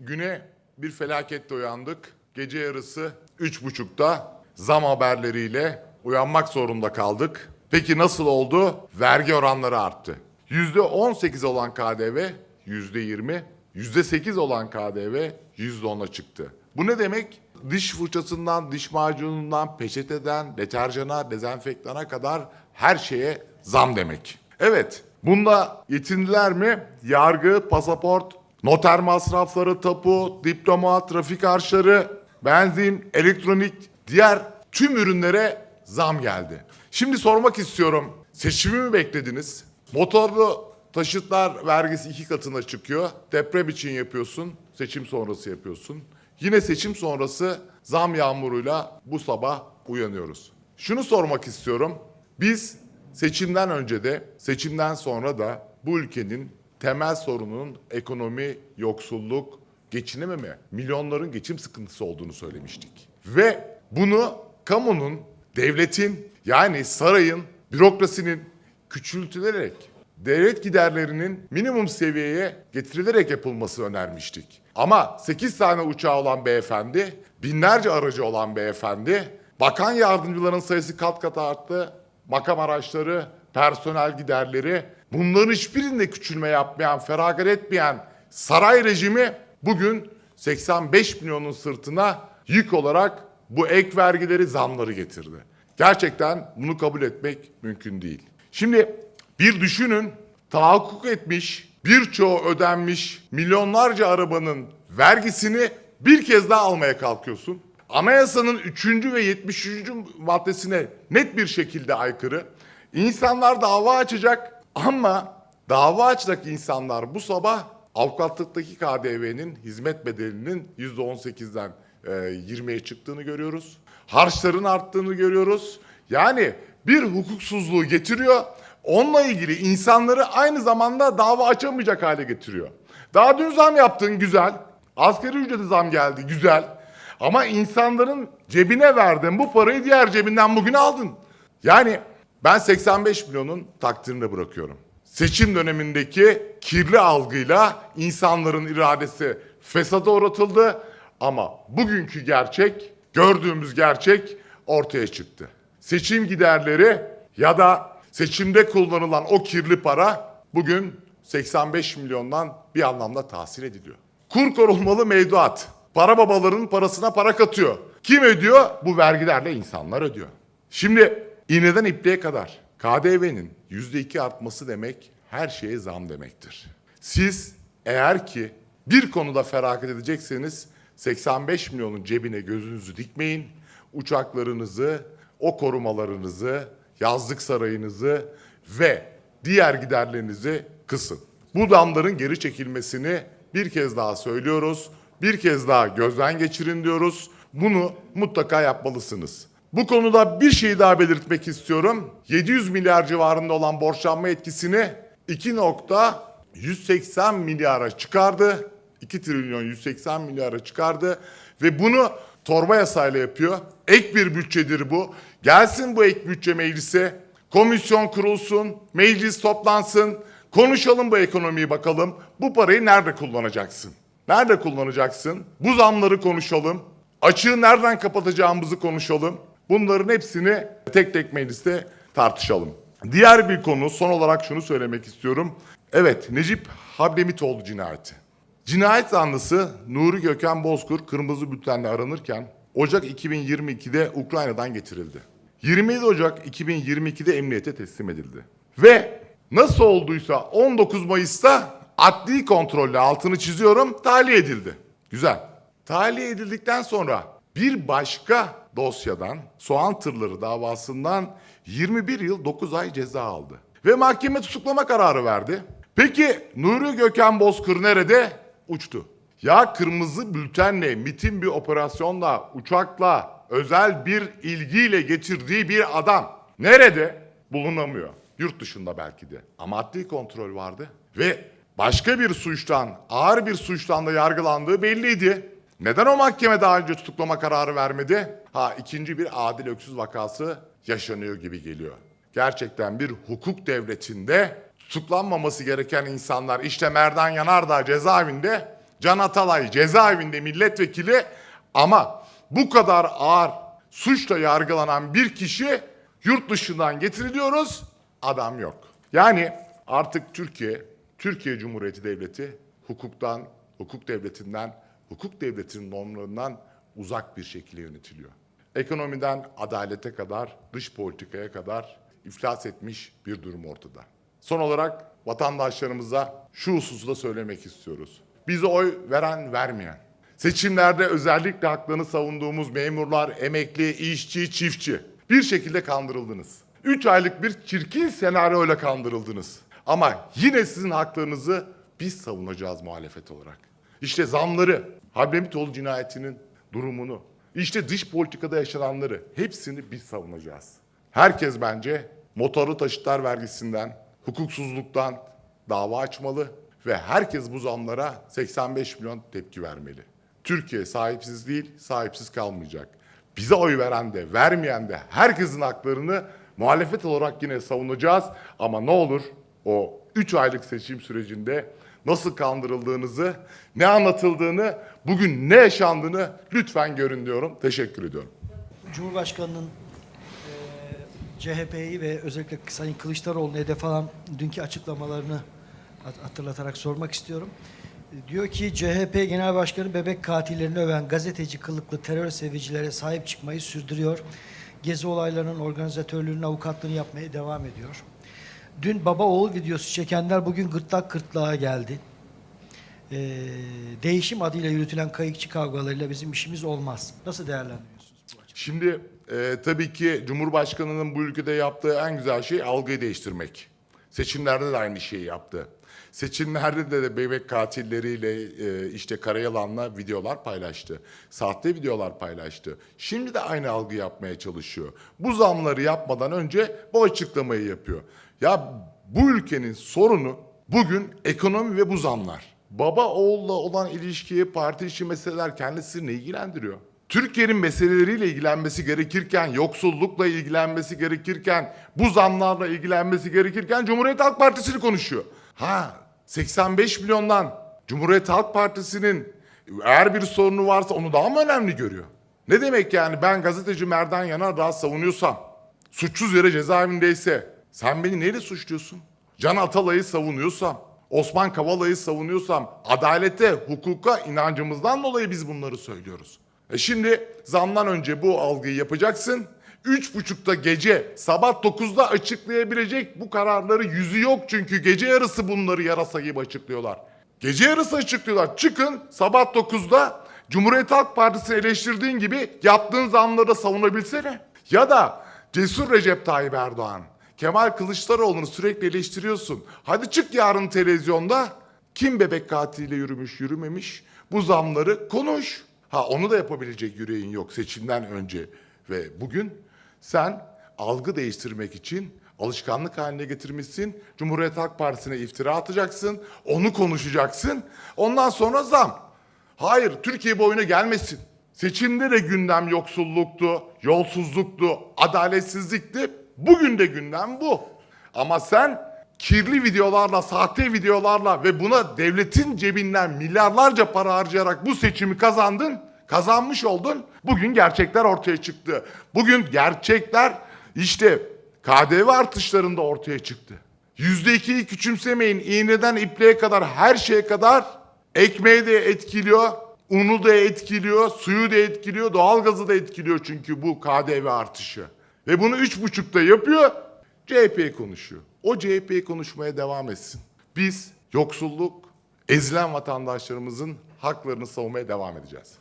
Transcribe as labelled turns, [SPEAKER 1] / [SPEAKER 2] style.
[SPEAKER 1] güne bir felaketle uyandık. Gece yarısı üç buçukta zam haberleriyle uyanmak zorunda kaldık. Peki nasıl oldu? Vergi oranları arttı. Yüzde 18 olan KDV yüzde 20, yüzde 8 olan KDV yüzde 10'a çıktı. Bu ne demek? Diş fırçasından, diş macunundan, peçeteden, deterjana, dezenfektana kadar her şeye zam demek. Evet, bunda yetindiler mi? Yargı, pasaport, noter masrafları, tapu, diploma, trafik harçları, benzin, elektronik, diğer tüm ürünlere zam geldi. Şimdi sormak istiyorum. Seçimi mi beklediniz? Motorlu taşıtlar vergisi iki katına çıkıyor. Deprem için yapıyorsun, seçim sonrası yapıyorsun. Yine seçim sonrası zam yağmuruyla bu sabah uyanıyoruz. Şunu sormak istiyorum. Biz seçimden önce de seçimden sonra da bu ülkenin temel sorununun ekonomi, yoksulluk, geçinememe, milyonların geçim sıkıntısı olduğunu söylemiştik. Ve bunu kamunun, devletin yani sarayın, bürokrasinin küçültülerek devlet giderlerinin minimum seviyeye getirilerek yapılması önermiştik. Ama 8 tane uçağı olan beyefendi, binlerce aracı olan beyefendi, bakan yardımcıların sayısı kat kat arttı, makam araçları, personel giderleri, bunların hiçbirinde küçülme yapmayan, feragat etmeyen saray rejimi bugün 85 milyonun sırtına yük olarak bu ek vergileri, zamları getirdi. Gerçekten bunu kabul etmek mümkün değil. Şimdi bir düşünün, tahakkuk etmiş, birçoğu ödenmiş milyonlarca arabanın vergisini bir kez daha almaya kalkıyorsun. Anayasanın 3. ve 73. maddesine net bir şekilde aykırı. İnsanlar dava açacak ama dava açacak insanlar bu sabah avukatlıktaki KDV'nin hizmet bedelinin %18'den e, 20'ye çıktığını görüyoruz. Harçların arttığını görüyoruz. Yani bir hukuksuzluğu getiriyor. Onunla ilgili insanları aynı zamanda dava açamayacak hale getiriyor. Daha dün zam yaptın güzel. Asgari ücreti zam geldi güzel. Ama insanların cebine verdin bu parayı diğer cebinden bugün aldın. Yani ben 85 milyonun takdirini bırakıyorum. Seçim dönemindeki kirli algıyla insanların iradesi fesata uğratıldı. Ama bugünkü gerçek, gördüğümüz gerçek ortaya çıktı. Seçim giderleri ya da seçimde kullanılan o kirli para bugün 85 milyondan bir anlamda tahsil ediliyor. Kur korunmalı mevduat. Para babaların parasına para katıyor. Kim ödüyor? Bu vergilerle insanlar ödüyor. Şimdi iğneden ipliğe kadar KDV'nin %2 artması demek her şeye zam demektir. Siz eğer ki bir konuda feragat edecekseniz 85 milyonun cebine gözünüzü dikmeyin. Uçaklarınızı, o korumalarınızı, yazlık sarayınızı ve diğer giderlerinizi kısın. Bu damların geri çekilmesini bir kez daha söylüyoruz. Bir kez daha gözden geçirin diyoruz. Bunu mutlaka yapmalısınız. Bu konuda bir şey daha belirtmek istiyorum. 700 milyar civarında olan borçlanma etkisini 2.180 milyara çıkardı. 2 trilyon 180 milyara çıkardı ve bunu torba yasayla yapıyor. Ek bir bütçedir bu. Gelsin bu ek bütçe meclise. Komisyon kurulsun, meclis toplansın. Konuşalım bu ekonomiyi bakalım. Bu parayı nerede kullanacaksın? Nerede kullanacaksın? Bu zamları konuşalım. Açığı nereden kapatacağımızı konuşalım. Bunların hepsini tek tek mecliste tartışalım. Diğer bir konu son olarak şunu söylemek istiyorum. Evet Necip Hablemitoğlu cinayeti. Cinayet zanlısı Nuri Gökhan Bozkur kırmızı bültenle aranırken Ocak 2022'de Ukrayna'dan getirildi. 27 Ocak 2022'de emniyete teslim edildi. Ve nasıl olduysa 19 Mayıs'ta adli kontrolle altını çiziyorum tahliye edildi. Güzel. Tahliye edildikten sonra bir başka dosyadan soğan tırları davasından 21 yıl 9 ay ceza aldı. Ve mahkeme tutuklama kararı verdi. Peki Nuri Gökhan Bozkır nerede? Uçtu. Ya kırmızı bültenle, mitin bir operasyonla, uçakla, özel bir ilgiyle getirdiği bir adam nerede? Bulunamıyor. Yurt dışında belki de. Ama adli kontrol vardı. Ve başka bir suçtan, ağır bir suçtan da yargılandığı belliydi. Neden o mahkeme daha önce tutuklama kararı vermedi? Ha ikinci bir Adil Öksüz vakası yaşanıyor gibi geliyor. Gerçekten bir hukuk devletinde tutuklanmaması gereken insanlar işte Merdan Yanardağ cezaevinde Can Atalay cezaevinde milletvekili ama bu kadar ağır suçla yargılanan bir kişi yurt dışından getiriliyoruz, adam yok. Yani artık Türkiye, Türkiye Cumhuriyeti Devleti hukuktan, hukuk devletinden, hukuk devletinin normlarından uzak bir şekilde yönetiliyor. Ekonomiden adalete kadar, dış politikaya kadar iflas etmiş bir durum ortada. Son olarak vatandaşlarımıza şu hususu da söylemek istiyoruz. Bize oy veren, vermeyen, seçimlerde özellikle haklarını savunduğumuz memurlar, emekli, işçi, çiftçi bir şekilde kandırıldınız. 3 aylık bir çirkin senaryoyla kandırıldınız. Ama yine sizin haklarınızı biz savunacağız muhalefet olarak. İşte zamları, Hablemitoğlu cinayetinin durumunu, işte dış politikada yaşananları hepsini biz savunacağız. Herkes bence motorlu taşıtlar vergisinden, hukuksuzluktan dava açmalı ve herkes bu zamlara 85 milyon tepki vermeli. Türkiye sahipsiz değil, sahipsiz kalmayacak. Bize oy veren de, vermeyen de herkesin haklarını muhalefet olarak yine savunacağız. Ama ne olur o 3 aylık seçim sürecinde nasıl kandırıldığınızı, ne anlatıldığını, bugün ne yaşandığını lütfen görün diyorum. Teşekkür ediyorum.
[SPEAKER 2] Cumhurbaşkanının e, CHP'yi ve özellikle Sayın Kılıçdaroğlu'nu hedef alan dünkü açıklamalarını hat- hatırlatarak sormak istiyorum. E, Diyor ki CHP Genel Başkanı bebek katillerini öven gazeteci kılıklı terör sevicilere sahip çıkmayı sürdürüyor. Gezi olaylarının organizatörlüğünün avukatlığını yapmaya devam ediyor. Dün baba oğul videosu çekenler bugün gırtlak gırtlağa geldi. E, değişim adıyla yürütülen kayıkçı kavgalarıyla bizim işimiz olmaz. Nasıl değerlendiriyorsunuz bu?
[SPEAKER 1] Şimdi e, tabii ki Cumhurbaşkanı'nın bu ülkede yaptığı en güzel şey algıyı değiştirmek. Seçimlerde de aynı şeyi yaptı. Seçimlerde de, de bebek katilleriyle e, işte Karayalan'la videolar paylaştı. Sahte videolar paylaştı. Şimdi de aynı algı yapmaya çalışıyor. Bu zamları yapmadan önce bu açıklamayı yapıyor. Ya bu ülkenin sorunu bugün ekonomi ve bu zamlar. Baba oğulla olan ilişkiyi parti içi meseleler kendisini ilgilendiriyor. Türkiye'nin meseleleriyle ilgilenmesi gerekirken, yoksullukla ilgilenmesi gerekirken, bu zamlarla ilgilenmesi gerekirken Cumhuriyet Halk Partisi'ni konuşuyor. Ha 85 milyondan Cumhuriyet Halk Partisi'nin eğer bir sorunu varsa onu daha mı önemli görüyor? Ne demek yani ben gazeteci Merdan Yanardağ savunuyorsam, suçsuz yere cezaevindeyse sen beni neyle suçluyorsun? Can Atalay'ı savunuyorsam, Osman Kavala'yı savunuyorsam, adalete, hukuka inancımızdan dolayı biz bunları söylüyoruz. E şimdi zamdan önce bu algıyı yapacaksın. Üç buçukta gece sabah 9'da açıklayabilecek bu kararları yüzü yok çünkü gece yarısı bunları yarasa gibi açıklıyorlar. Gece yarısı açıklıyorlar. Çıkın sabah 9'da Cumhuriyet Halk Partisi'ni eleştirdiğin gibi yaptığın zamları da savunabilsene. Ya da Cesur Recep Tayyip Erdoğan, Kemal Kılıçdaroğlu'nu sürekli eleştiriyorsun. Hadi çık yarın televizyonda kim bebek katiliyle yürümüş yürümemiş bu zamları konuş. Ha onu da yapabilecek yüreğin yok seçimden önce ve bugün sen algı değiştirmek için alışkanlık haline getirmişsin. Cumhuriyet Halk Partisi'ne iftira atacaksın, onu konuşacaksın. Ondan sonra zam. Hayır, Türkiye bu oyuna gelmesin. Seçimde de gündem yoksulluktu, yolsuzluktu, adaletsizlikti. Bugün de gündem bu. Ama sen kirli videolarla, sahte videolarla ve buna devletin cebinden milyarlarca para harcayarak bu seçimi kazandın. Kazanmış oldun. Bugün gerçekler ortaya çıktı. Bugün gerçekler işte KDV artışlarında ortaya çıktı. Yüzde ikiyi küçümsemeyin. İğneden ipliğe kadar her şeye kadar ekmeği de etkiliyor. Unu da etkiliyor, suyu da etkiliyor, doğalgazı da etkiliyor çünkü bu KDV artışı. Ve bunu üç buçukta yapıyor, CHP konuşuyor. O CHP konuşmaya devam etsin. Biz yoksulluk, ezilen vatandaşlarımızın haklarını savunmaya devam edeceğiz.